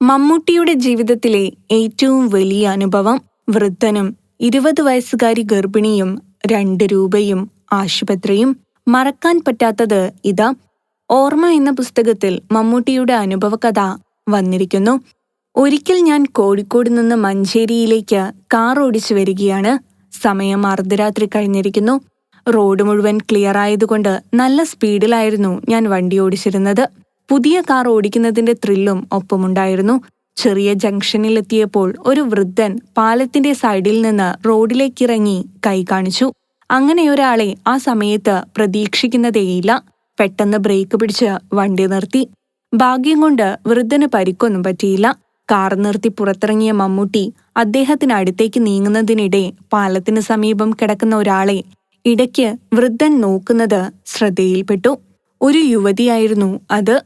മമ്മൂട്ടിയുടെ ജീവിതത്തിലെ ഏറ്റവും വലിയ അനുഭവം വൃദ്ധനും ഇരുപത് വയസ്സുകാരി ഗർഭിണിയും രണ്ട് രൂപയും ആശുപത്രിയും. മറക്കാൻ പറ്റാത്തത് ഇതാ. ഓർമ്മ എന്ന പുസ്തകത്തിൽ മമ്മൂട്ടിയുടെ അനുഭവകഥ വന്നിരിക്കുന്നു. ഒരിക്കൽ ഞാൻ കോഴിക്കോട് നിന്ന് മഞ്ചേരിയിലേക്ക് കാർ ഓടിച്ചു വരികയാണ്. സമയം അർദ്ധരാത്രി കഴിഞ്ഞിരിക്കുന്നു. റോഡ് മുഴുവൻ ക്ലിയർ ആയതുകൊണ്ട് നല്ല സ്പീഡിലായിരുന്നു ഞാൻ വണ്ടി ഓടിച്ചിരുന്നത്. പുതിയ കാർ ഓടിക്കുന്നതിന്റെ ത്രില്ലും ഒപ്പമുണ്ടായിരുന്നു. ചെറിയ ജംഗ്ഷനിലെത്തിയപ്പോൾ ഒരു വൃദ്ധൻ പാലത്തിന്റെ സൈഡിൽ നിന്ന് റോഡിലേക്കിറങ്ങി കൈ കാണിച്ചു. അങ്ങനെ ഒരാളെ ആ സമയത്ത് പ്രതീക്ഷിക്കുന്നതേയില്ല. പെട്ടെന്ന് ബ്രേക്ക് പിടിച്ച് വണ്ടി നിർത്തി. ഭാഗ്യം കൊണ്ട് വൃദ്ധന് പരിക്കൊന്നും പറ്റിയില്ല. കാർ നിർത്തി പുറത്തിറങ്ങിയ മമ്മൂട്ടി അദ്ദേഹത്തിന് അടുത്തേക്ക് നീങ്ങുന്നതിനിടെ പാലത്തിന് സമീപം കിടക്കുന്ന ഒരാളെ ഇടയ്ക്ക് വൃദ്ധൻ നോക്കുന്നത് ശ്രദ്ധയിൽപ്പെട്ടു. ഒരു യുവതിയായിരുന്നു അത്.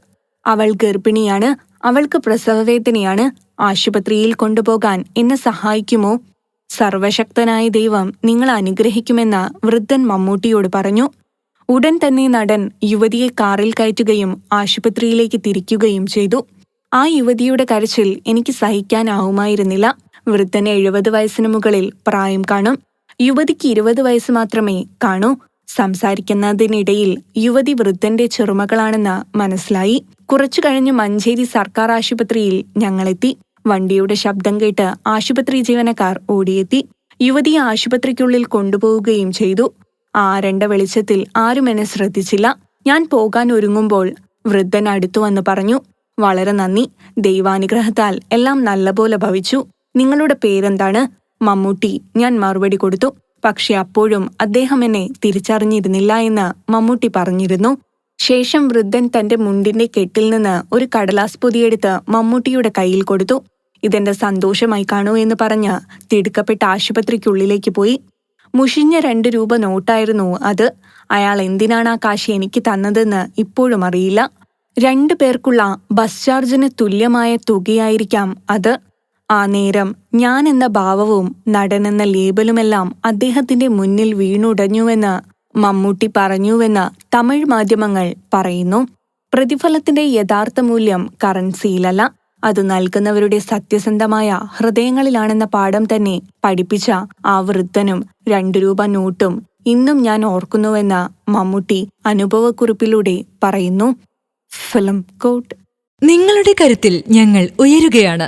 അവൾ ഗർഭിണിയാണ്. അവൾക്ക് പ്രസവവേദനയാണ്. ആശുപത്രിയിൽ കൊണ്ടുപോകാൻ എന്നെ സഹായിക്കുമോ? സർവശക്തനായ ദൈവം നിങ്ങൾ അനുഗ്രഹിക്കുമെന്ന് വൃദ്ധൻ മമ്മൂട്ടിയോട് പറഞ്ഞു. ഉടൻ തന്നെ നടൻ യുവതിയെ കാറിൽ കയറ്റുകയും ആശുപത്രിയിലേക്ക് തിരിക്കുകയും ചെയ്തു. ആ യുവതിയുടെ കരച്ചിൽ എനിക്ക് സഹിക്കാനാവുമായിരുന്നില്ല. വൃദ്ധന് എഴുപത് വയസ്സിന് മുകളിൽ പ്രായം കാണും. യുവതിക്ക് ഇരുപത് വയസ്സ് മാത്രമേ കാണൂ. സംസാരിക്കുന്നതിനിടയിൽ യുവതി വൃദ്ധന്റെ ചെറുമകളാണെന്ന് മനസ്സിലായി. കുറച്ചു കഴിഞ്ഞ് മഞ്ചേരി സർക്കാർ ആശുപത്രിയിൽ ഞങ്ങളെത്തി. വണ്ടിയുടെ ശബ്ദം കേട്ട് ആശുപത്രി ജീവനക്കാർ ഓടിയെത്തി. യുവതിയെ ആശുപത്രിക്കുള്ളിൽ കൊണ്ടുപോവുകയും ചെയ്തു. ആരണ്ട വെളിച്ചത്തിൽ ആരും എന്നെ ശ്രദ്ധിച്ചില്ല. ഞാൻ പോകാൻ ഒരുങ്ങുമ്പോൾ വൃദ്ധൻ അടുത്തു വന്ന് പറഞ്ഞു വളരെ നന്ദി. ദൈവാനുഗ്രഹത്താൽ എല്ലാം നല്ലപോലെ ഭവിച്ചു. നിങ്ങളുടെ പേരെന്താണ്? മമ്മൂട്ടി. ഞാൻ മറുപടി കൊടുത്തു. പക്ഷെ അപ്പോഴും അദ്ദേഹം എന്നെ തിരിച്ചറിഞ്ഞിരുന്നില്ല എന്ന് മമ്മൂട്ടി പറഞ്ഞിരുന്നു. ശേഷം വൃദ്ധൻ തന്റെ മുണ്ടിന്റെ കെട്ടിൽ നിന്ന് ഒരു കടലാസ് പൊതിയെടുത്ത് മമ്മൂട്ടിയുടെ കയ്യിൽ കൊടുത്തു. ഇതെന്റെ സന്തോഷമായി കാണൂ എന്ന് പറഞ്ഞ് തിടുക്കപ്പെട്ട ആശുപത്രിക്കുള്ളിലേക്ക് പോയി. മുഷിഞ്ഞ രണ്ട് രൂപ നോട്ടായിരുന്നു അത്. അയാൾ എന്തിനാണ് ആ കാശ് എനിക്ക് തന്നതെന്ന് ഇപ്പോഴും അറിയില്ല. രണ്ടു പേർക്കുള്ള ബസ് ചാർജിന് തുല്യമായ തുകയായിരിക്കാം അത്. ആ നേരം ഞാൻ എന്ന ഭാവവും നടനെന്ന ലേബലുമെല്ലാം അദ്ദേഹത്തിന്റെ മുന്നിൽ വീണുടഞ്ഞുവെന്ന് മമ്മൂട്ടി പറഞ്ഞുവെന്ന് തമിഴ് മാധ്യമങ്ങൾ പറയുന്നു. പ്രതിഫലത്തിന്റെ യഥാർത്ഥ മൂല്യം കറൻസിയിലല്ല. അത് നൽകുന്നവരുടെ സത്യസന്ധമായ ഹൃദയങ്ങളിലാണെന്ന പാഠം തന്നെ പഠിപ്പിച്ച ആ വൃദ്ധനും രണ്ടു രൂപ നോട്ടും ഇന്നും ഞാൻ ഓർക്കുന്നുവെന്ന് മമ്മൂട്ടി അനുഭവക്കുറിപ്പിലൂടെ പറയുന്നു. ഫിലിം കോട്ട്. നിങ്ങളുടെ കരുത്തിൽ ഞങ്ങൾ ഉയരുകയാണ്.